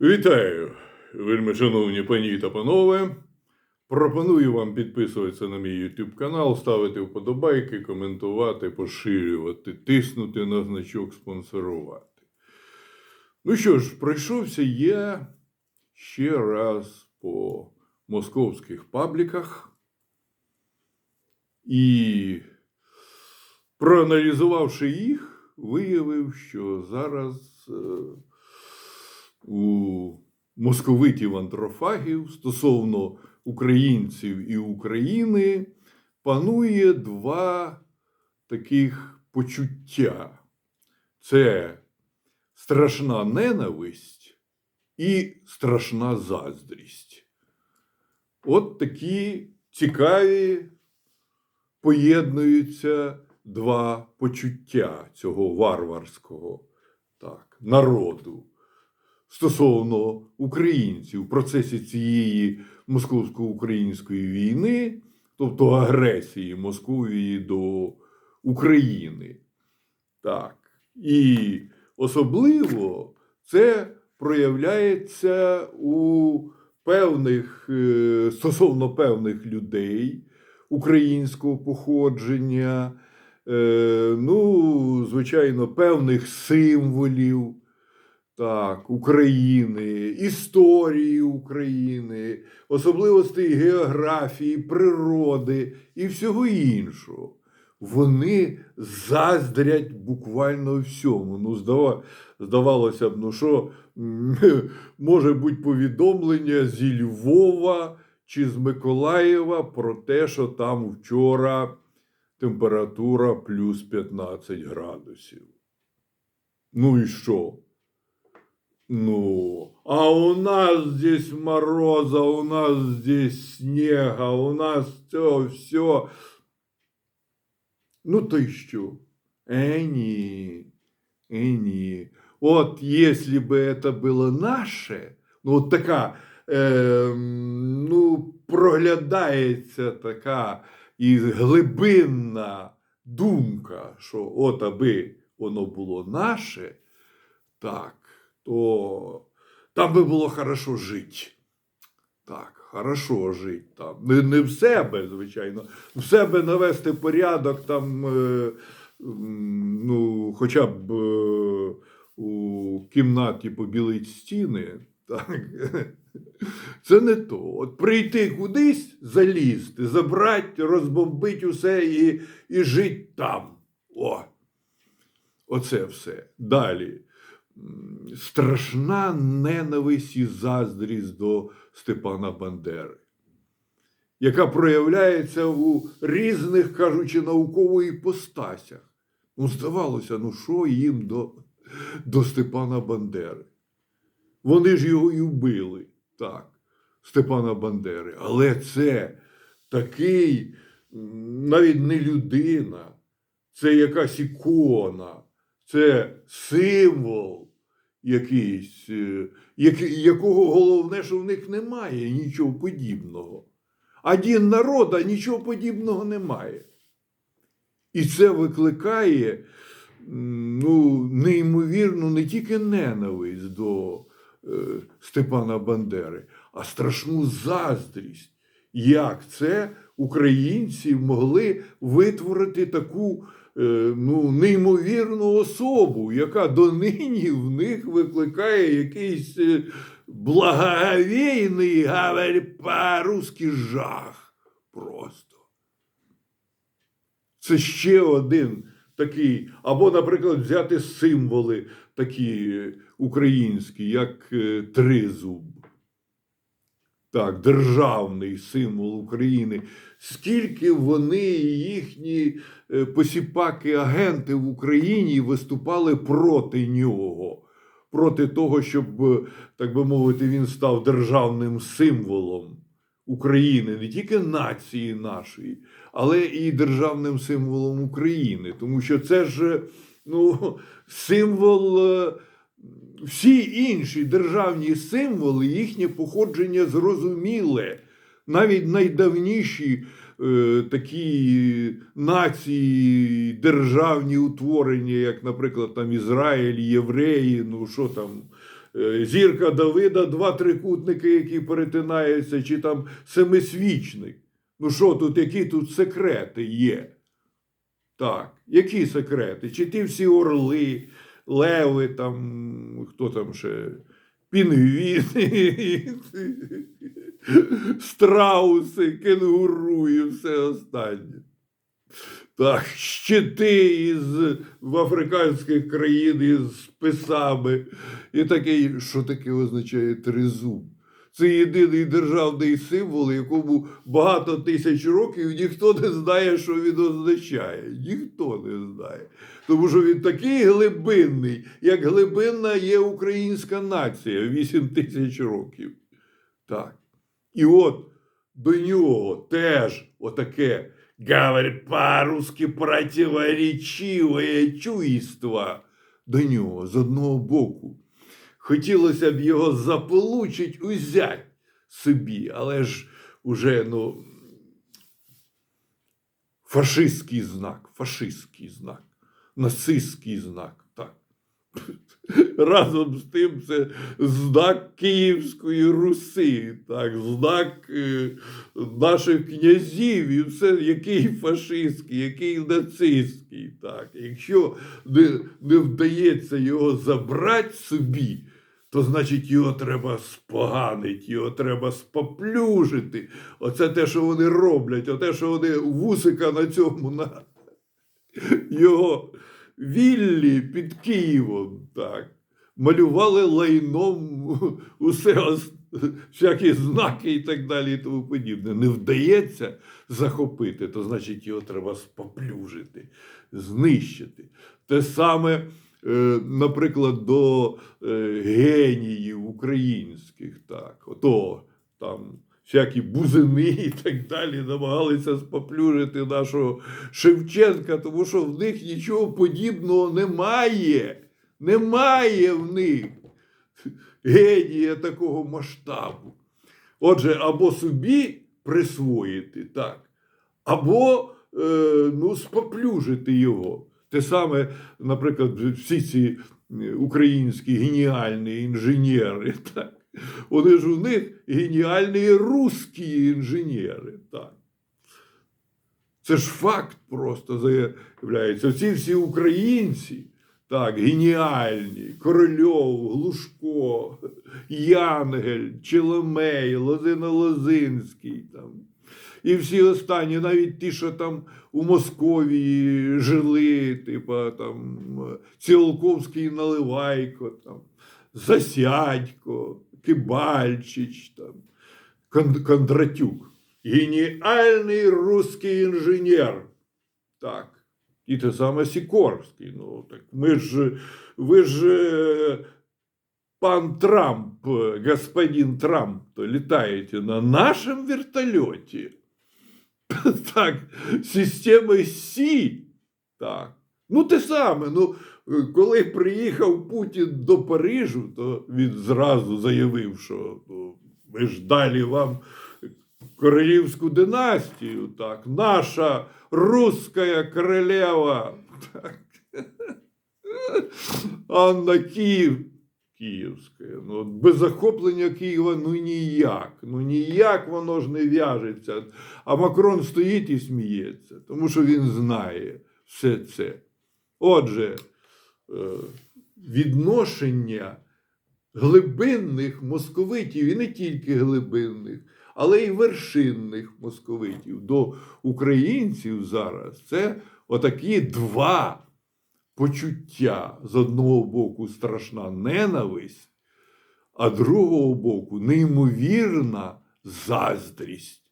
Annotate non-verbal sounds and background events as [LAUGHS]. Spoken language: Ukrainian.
Вітаю, вельми шановні пані та панове. Пропоную вам підписуватися на мій YouTube канал, ставити вподобайки, коментувати, поширювати, тиснути на значок спонсорувати. Ну що ж, пройшовся я ще раз по московських пабліках і, проаналізувавши їх, виявив, що зараз. У московитів антрофагів стосовно українців і України панує два таких почуття: це страшна ненависть і страшна заздрість. От такі цікаві поєднуються два почуття цього варварського так, народу стосовно українців в процесі цієї московсько-української війни, тобто агресії Московії до України. Так. І особливо це проявляється у певних, е, стосовно певних людей українського походження, е, ну, звичайно, певних символів так, України, історії України, особливостей географії, природи і всього іншого. Вони заздрять буквально всьому. Ну, здава- здавалося б, ну що [LAUGHS] може бути повідомлення зі Львова чи з Миколаєва про те, що там вчора температура плюс 15 градусів. Ну і що? Ну, а у нас здесь мороза, у нас здесь снега, у нас це все. Ну, то й що? Е, ні. Е, ні. От якщо би это було наше, ну, от така, е, ну, проглядається така і глибинна думка, що от аби воно було наше, так, то там би було хорошо жити. Так, хорошо жити там. Не, не в себе, звичайно. В себе навести порядок там, е, ну, хоча б е, у кімнаті побілить стіни. Так. [LAUGHS] Це не то. От прийти кудись, залізти, забрати, розбомбити усе і, і жити там. О! Оце все. Далі. Страшна ненависть і заздрість до Степана Бандери, яка проявляється у різних, кажучи, наукових іпостасях. Ну, здавалося, ну що їм до, до Степана Бандери? Вони ж його і вбили, так, Степана Бандери. Але це такий навіть не людина, це якась ікона, це символ якийсь, е, якого головне, що в них немає нічого подібного. А дін народа нічого подібного немає. І це викликає ну, неймовірну не тільки ненависть до е, Степана Бандери, а страшну заздрість. Як це українці могли витворити таку ну, неймовірну особу, яка донині в них викликає якийсь е, благоговейний, говорю по-русски, жах просто. Це ще один такий, або, наприклад, взяти символи такі е, українські, як е, тризуб. Так, державний символ України. Скільки вони і їхні е, посіпаки-агенти в Україні виступали проти нього, проти того, щоб, е, так би мовити, він став державним символом України, не тільки нації нашої, але і державним символом України. Тому що це ж е, ну, символ. Всі інші державні символи, їхнє походження зрозуміле. Навіть найдавніші е, такі нації, державні утворення, як, наприклад, там Ізраїль, євреї, ну що там, е, зірка Давида, два трикутники, які перетинаються, чи там семисвічник. Ну що тут, які тут секрети є? Так, які секрети? Чи ті всі орли, леви, там, хто там ще, пінгвіни, страуси, кенгуру і все останнє. Так, щити із в африканських країн із списами. І такий, що таке означає тризуб? Це єдиний державний символ, якому багато тисяч років ніхто не знає, що він означає. Ніхто не знає. Тому що він такий глибинний, як глибинна є українська нація 8 тисяч років. Так. І от до нього теж отаке, говорить по-русски противоречиве чувство до нього з одного боку. Хотілося б його заполучить, узять собі, але ж уже, ну, фашистський знак, фашистський знак, нацистський знак, так. Разом з тим це знак Київської Руси, так, знак е, наших князів, і все, який фашистський, який нацистський. Так. Якщо не, не вдається його забрати собі, то значить його треба споганити, його треба споплюжити. Оце те, що вони роблять, оте, що вони вусика на цьому на його віллі під Києвом. так. Малювали лайном [LAUGHS] усе, всякі знаки і так далі, і тому подібне. Не вдається захопити, то значить його треба споплюжити, знищити. Те саме, е, наприклад, до е, геніїв українських, так, ото там. Всякі бузини і так далі намагалися споплюжити нашого Шевченка, тому що в них нічого подібного немає. Немає в них генія такого масштабу. Отже, або собі присвоїти, так, або е, ну, споплюжити його. Те саме, наприклад, всі ці е, українські геніальні інженери, [LAUGHS] так, вони ж у них геніальні русські інженери. Так. Це ж факт просто заявляється. Ці всі українці, так, геніальні, Корольов, Глушко, Янгель, Челомей, Лозино Лозинський. Там. І всі останні, навіть ті, що там у Московії жили, типа там Цілковський Наливайко, там, Засядько, Кибальчич, там, Кондратюк. Геніальний русський інженер. Так. І те саме Сікорський. Ну, так ми ж, ви ж е, пан Трамп, е, господин Трамп, то літаєте на нашому вертольоті. [LAUGHS] Так, системи Сі. Так. Ну, те саме. Ну, коли приїхав Путін до Парижу, то він зразу заявив, що ну, ми ж далі вам королівську династію, так, наша русская королева. Так. Анна Київ. Київська. Ну, без захоплення Києва ну ніяк. Ну ніяк воно ж не в'яжеться. А Макрон стоїть і сміється, тому що він знає все це. Отже, е, відношення глибинних московитів, і не тільки глибинних, але й вершинних московитів до українців зараз це отакі два почуття. З одного боку, страшна ненависть, а з другого боку, неймовірна заздрість.